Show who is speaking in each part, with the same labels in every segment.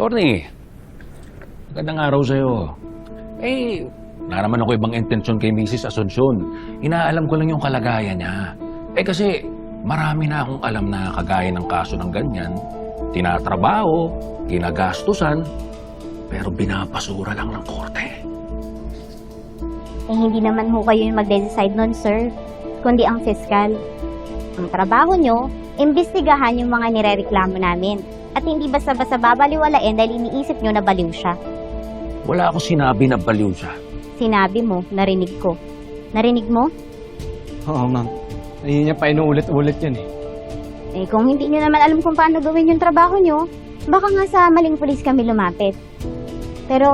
Speaker 1: Tony, magandang araw sa'yo. Eh, na naman ako ibang intensyon kay Mrs. Asuncion. Inaalam ko lang yung kalagayan niya. Eh kasi, marami na akong alam na kagaya ng kaso ng ganyan. Tinatrabaho, ginagastusan, pero binapasura lang ng korte.
Speaker 2: Eh, hindi naman ho kayo yung magde-decide nun, sir. Kundi ang fiskal. Ang trabaho nyo, imbestigahan yung mga nirereklamo namin. At hindi basta-basta babaliwalain dahil iniisip nyo na baliw siya.
Speaker 1: Wala akong sinabi na baliw siya.
Speaker 2: Sinabi mo, narinig ko. Narinig mo?
Speaker 3: Oo, ma'am. Hindi niya pa inuulit-ulit yun eh.
Speaker 2: Eh, kung hindi nyo naman alam kung paano gawin yung trabaho nyo, baka nga sa maling pulis kami lumapit. Pero,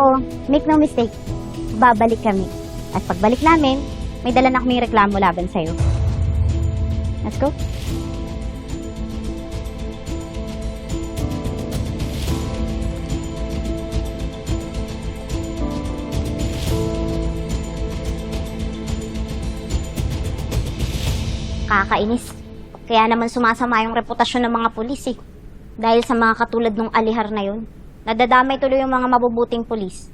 Speaker 2: make no mistake, babalik kami. At pagbalik namin, may dala na kaming reklamo laban sa'yo. Let's go. Kakainis. Kaya naman sumasama yung reputasyon ng mga pulis eh. Dahil sa mga katulad nung alihar na yun. Nadadamay tuloy yung mga mabubuting pulis.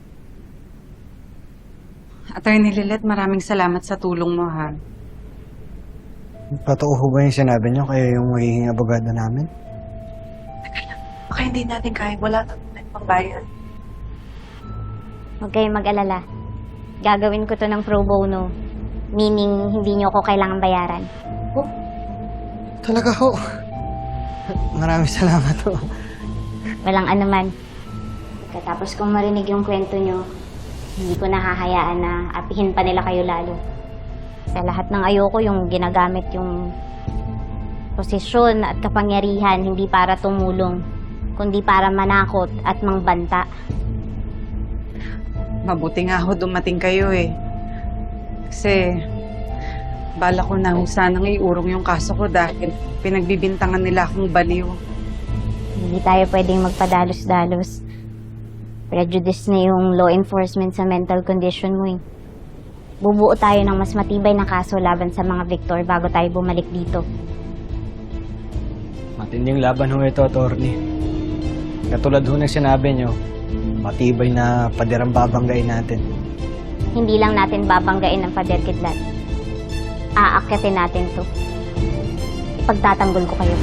Speaker 4: Attorney Lilet, maraming salamat sa tulong mo ha.
Speaker 5: Totoo ho ba yung sinabi niyo kayo yung magiging abogado namin?
Speaker 4: Baka hindi natin kaya. Wala tayong pambayad.
Speaker 2: Huwag kayong mag-alala. Gagawin ko to ng pro bono. Meaning, hindi nyo ako kailangan bayaran.
Speaker 5: Talaga ho. Maraming salamat ho.
Speaker 2: Walang anuman. Katapos kong marinig yung kwento nyo, hindi ko nahahayaan na apihin pa nila kayo lalo. Sa lahat ng ayoko yung ginagamit yung posisyon at kapangyarihan hindi para tumulong, kundi para manakot at mangbanta.
Speaker 4: Mabuti nga ho dumating kayo eh. Kasi bala ko na ho sanang iurong yung kaso ko dahil pinagbibintangan nila akong baliw.
Speaker 2: Hindi tayo pwedeng magpadalos-dalos. Prejudice na yung law enforcement sa mental condition mo eh. Bubuo tayo ng mas matibay na kaso laban sa mga victor bago tayo bumalik dito.
Speaker 3: Matinding laban ho ito, attorney. Katulad ho ng sinabi niyo,
Speaker 5: Matibay na paderang babanggain natin.
Speaker 2: Hindi lang natin babanggain ng pader kidlat. Aakyatin natin to. Ipagtatanggol ko kayo.